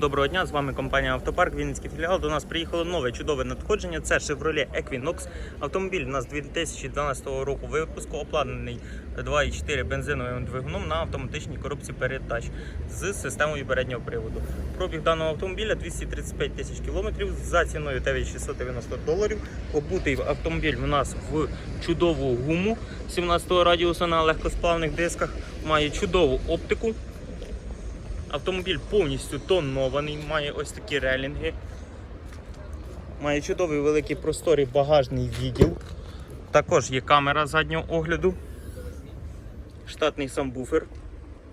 Доброго дня, з вами компанія Автопарк, Вінницький філіал. До нас приїхало нове чудове надходження. Це Chevrolet Equinox. Автомобіль у нас 2012 року випуску, обладнаний 2,4 бензиновим двигуном на автоматичній коробці передач з системою переднього приводу. Пробіг даного автомобіля 235 тисяч кілометрів за ціною 9690 доларів. Обутий автомобіль у нас в чудову гуму 17 радіуса на легкосплавних дисках. Має чудову оптику. Автомобіль повністю тонований, має ось такі релінги. Має чудовий великий просторий багажний відділ. Також є камера заднього огляду. Штатний самбуфер.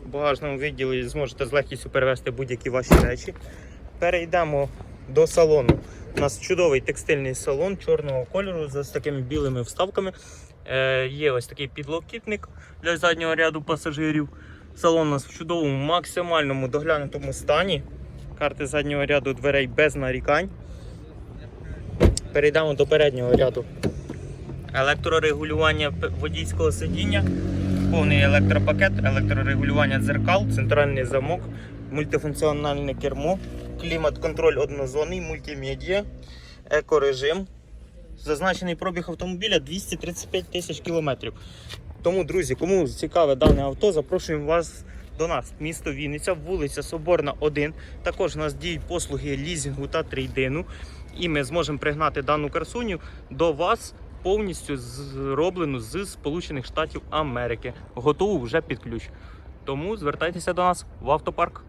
У багажному відділі зможете з легкістю перевезти будь-які ваші речі. Перейдемо до салону. У нас чудовий текстильний салон чорного кольору з такими білими вставками. Е, є ось такий підлокітник для заднього ряду пасажирів. Салон у нас в чудовому максимальному доглянутому стані. Карти заднього ряду дверей без нарікань. Перейдемо до переднього ряду. Електрорегулювання водійського сидіння, повний електропакет, електрорегулювання дзеркал, центральний замок, мультифункціональне кермо, клімат-контроль однозонний, мультимедіа, екорежим. Зазначений пробіг автомобіля 235 тисяч кілометрів. Тому, друзі, кому цікаве дане авто, запрошуємо вас до нас. Місто Вінниця, вулиця Соборна, 1. Також у нас діють послуги лізінгу та трейдину. І ми зможемо пригнати дану красуню до вас повністю зроблену з Сполучених Штатів Америки. Готову вже під ключ. Тому звертайтеся до нас в автопарк.